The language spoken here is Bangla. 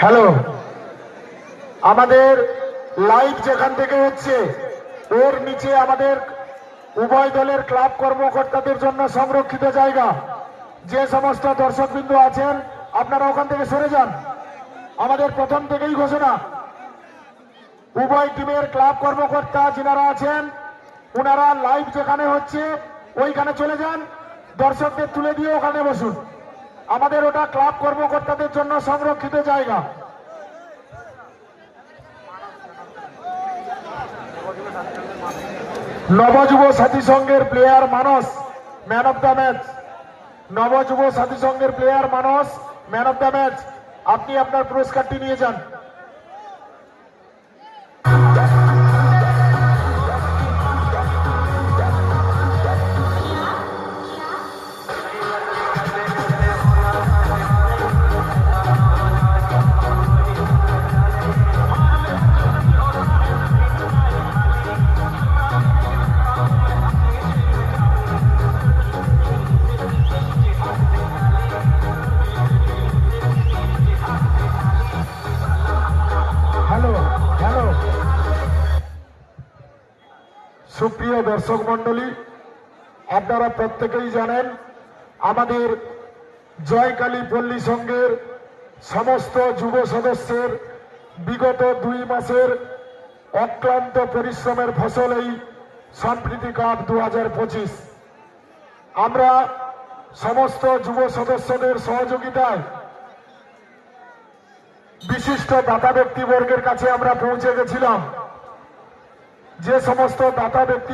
হ্যালো আমাদের লাইভ যেখান থেকে হচ্ছে, ওর নিচে আমাদের উভয় দলের ক্লাব কর্মকর্তাদের জন্য সংরক্ষিত জায়গা। যে সমস্ত দর্শকবৃন্দ আছেন, আপনারা ওখান থেকে সরে যান। আমাদের প্রথম থেকেই ঘোষণা। উভয় টিমের ক্লাব কর্মকর্তা যিনারা আছেন ওনারা লাইভ যেখানে হচ্ছে, ওইখানে চলে যান। দর্শকদের তুলে দিয়ে ওখানে বসুন। আমাদের ওটা ক্লাব কর্মকর্তাদের জন্য সংরক্ষিত জায়গা। নবযুব সাথী সংঘের player Manas man of the match Nabajuba Sathi সংঘের player Manas man of the match আপনি আপনার পুরস্কারটি নিয়ে যান। সুপ্রিয় দর্শক মন্ডলী আপনারা প্রত্যেকেই জানেন, আমাদের জয়কালী পল্লী সংঘের সমস্ত যুব সদস্যের বিগত দুই মাসের অক্লান্ত পরিশ্রমের ফসল এই সম্প্রীতি কাপ দু হাজার পঁচিশ। আমরা সমস্ত যুব সদস্যদের সহযোগিতায় বিশিষ্ট দাতা ব্যক্তিবর্গের কাছে আমরা পৌঁছে গেছিলাম। যে সমস্ত দাতা ব্যক্তি